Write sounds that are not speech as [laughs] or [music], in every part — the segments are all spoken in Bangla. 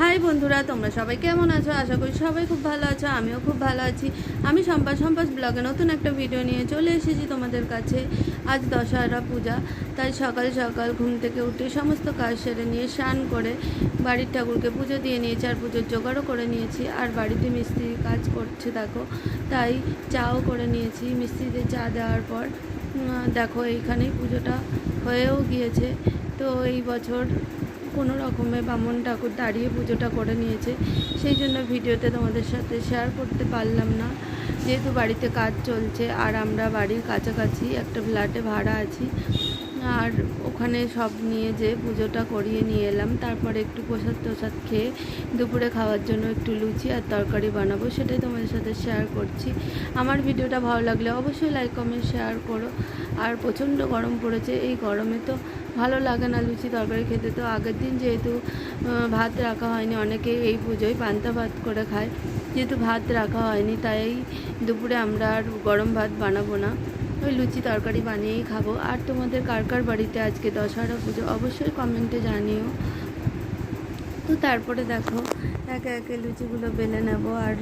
হাই বন্ধুরা, তোমরা সবাই কেমন আছো? আশা করি সবাই খুব ভালো আছো, আমিও খুব ভালো আছি। আমি সম্পাস সম্পাস ব্লগে নতুন একটা ভিডিও নিয়ে চলে এসেছি তোমাদের কাছে। আজ দশহরা পূজা, তাই সকাল সকাল ঘুম থেকে উঠে সমস্ত কাজ সেরে নিয়ে স্নান করে বাড়ির ঠাকুরকে পুজো দিয়ে নিয়েছি আর পুজোর জোগাড়ও করে নিয়েছি। আর বাড়িতে মিস্ত্রি কাজ করছে, দেখো। তাই চাও করে নিয়েছি। মিস্ত্রিদের চা দেওয়ার পর দেখো এইখানেই পুজোটা হয়েও গিয়েছে। তো এই বছর কোনো রকমে বামন ঠাকুর দাঁড়িয়ে পুজোটা করে নিয়েছে। সেই জন্য ভিডিওতে তোমাদের সাথে শেয়ার করতে পারলাম না। যেহেতু বাড়িতে কাজ চলছে, আর আমরা বাড়ির কাছাকাছি একটা ফ্ল্যাটে ভাড়া আছি। আর ওখানে সব নিয়ে যে পুজোটা করিয়ে নিয়ে এলাম। তারপরে একটু প্রসাদ তোসাদ খেয়ে দুপুরে খাওয়ার জন্য একটু লুচি আর তরকারি বানাবো, সেটাই তোমাদের সাথে শেয়ার করছি। আমার ভিডিওটা ভালো লাগলে অবশ্যই লাইক কমেন্ট শেয়ার করো। আর প্রচণ্ড গরম পড়েছে, এই গরমে তো ভালো লাগে না লুচি তরকারি খেতে। তো আগের দিন যেহেতু ভাত রাখা হয়নি, অনেকে এই পুজোয় পান্তা ভাত করে খায়। যেহেতু ভাত রাখা হয়নি, তাই দুপুরে আমরা আর গরম ভাত বানাবো না। ওই লুচি তরকারি বানিয়েই খাব। আর তোমাদের কার কার বাড়িতে আজকে দশহরা পুজো, অবশ্যই কমেন্টে জানিও। তো তারপরে দেখো, একে একে লুচিগুলো বেলে নেব। আর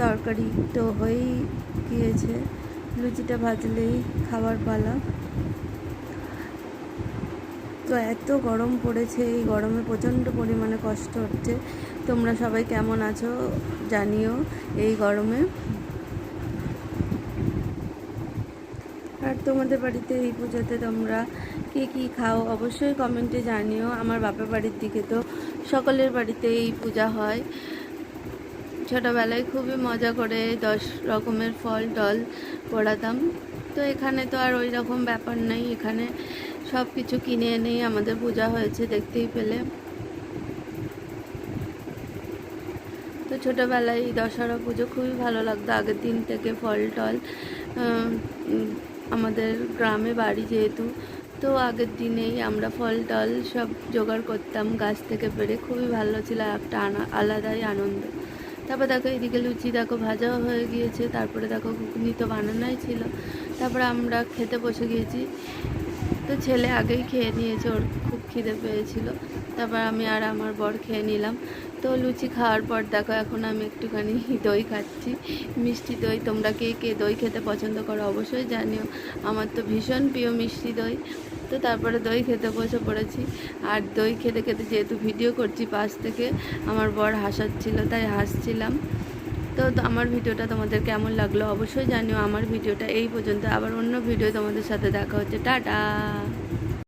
তরকারি তো হয়েই গিয়েছে। লুচিটা ভাজলেই খাবার পালা। তো এত গরম পড়েছে, এই গরমে প্রচণ্ড পরিমাণে কষ্ট হচ্ছে। তোমরা সবাই কেমন আছো জানিও এই গরমে। আর তোমাদের বাড়িতে এই পুজোতে তোমরা কে কী খাও অবশ্যই কমেন্টে জানিও, আমার বাপের বাড়ির দিকে তো সকলের বাড়িতে এই পূজা হয়। ছোটোবেলায় খুবই মজা করে দশ রকমের ফল টল পোড়াতাম। তো এখানে তো আর ওই রকম ব্যাপার নেই, এখানে সব কিছু কিনে এনেই আমাদের পূজা হয়েছে দেখতেই পেলে। তো ছোটোবেলায় দশহরা পুজো খুবই ভালো লাগতো। আগের দিন থেকে ফল টল আমাদের গ্রামে বাড়ি যেহেতু, তো আগের দিনেই আমরা ফল টল সব জোগাড় করতাম, গাছ থেকে পেরে। খুবই ভালো ছিল, একটা আলাদাই আনন্দ। তারপর দেখো এদিকে লুচি দেখো ভাজাও হয়ে গিয়েছে, তারপরে দেখো ঘুগনি তো বানানোই ছিল। তারপরে আমরা খেতে বসে গিয়েছি। তো ছেলে আগেই খেয়ে নিয়েছে, ওর খুব খিদে পেয়েছিল। তারপর আমি আর আমার বর খেয়ে নিলাম। তো লুচি খাওয়ার পর দেখো, এখন আমি একটুখানি [laughs] দই খাচ্ছি। মিষ্টি দই, তোমরা কে কে দই খেতে পছন্দ করো অবশ্যই জানিও। আমার তো ভীষণ প্রিয় মিষ্টি দই। তো তারপরে দই খেতে বসে পড়েছি। আর দই খেতে খেতে যেহেতু ভিডিও করছি পাশ থেকে, আমার বর হাসাচ্ছিল, তাই হাসছিলাম। তো আমার ভিডিওটা তোমাদের কেমন লাগল অবশ্যই জানিও। আমার ভিডিওটা এই পর্যন্ত। আবার অন্য ভিডিও তোমাদের সাথে দেখা হচ্ছে। টাটা!